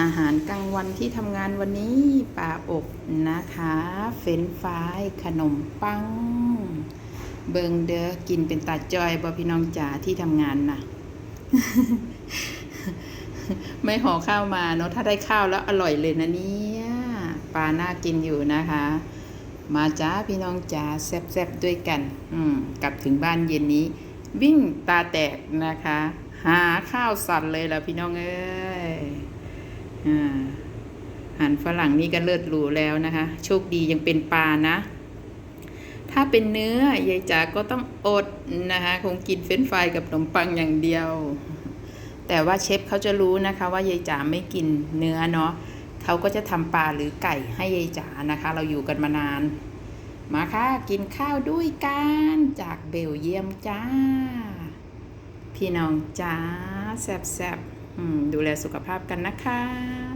อาหารกลางวันที่ทำงานวันนี้ปลาอบนะคะ เฟรนฟรายขนมปัง เบิงเด้อกินเป็นตาจอยบ่พี่น้องจ๋าที่ทำงานนะไม่ห่อข้าวมาเนาะถ้าได้ข้าวแล้วอร่อยเลยนะเนี่ยปลาน่ากินอยู่นะคะ มาจ้าพี่น้องจ๋าแซ่บๆด้วยกัน อืมกลับถึงบ้านเย็นนี้ วิ่งตาแตกนะคะ หาข้าวสั่นเลยล่ะพี่น้องเอ้ย อาอาหันฝรั่งนี่ก็เลิศหรูแล้วนะคะ โชคดียังเป็นปลานะ ถ้าเป็นเนื้อยายจ๋าก็ต้องอดนะคะ คงกินเฟรนฟรายกับขนมปังอย่างเดียว แต่ว่าเชฟเขาจะรู้นะคะ ว่ายายจ๋าไม่กินเนื้อเนาะเขาก็จะทำปลาหรือไก่ให้ยายจ๋านะคะ เราอยู่กันมานาน มาค่ะ กินข้าวด้วยกันจากเบลเยียมจ้า พี่น้องจ้าแซบๆ ดูแลสุขภาพกันนะคะ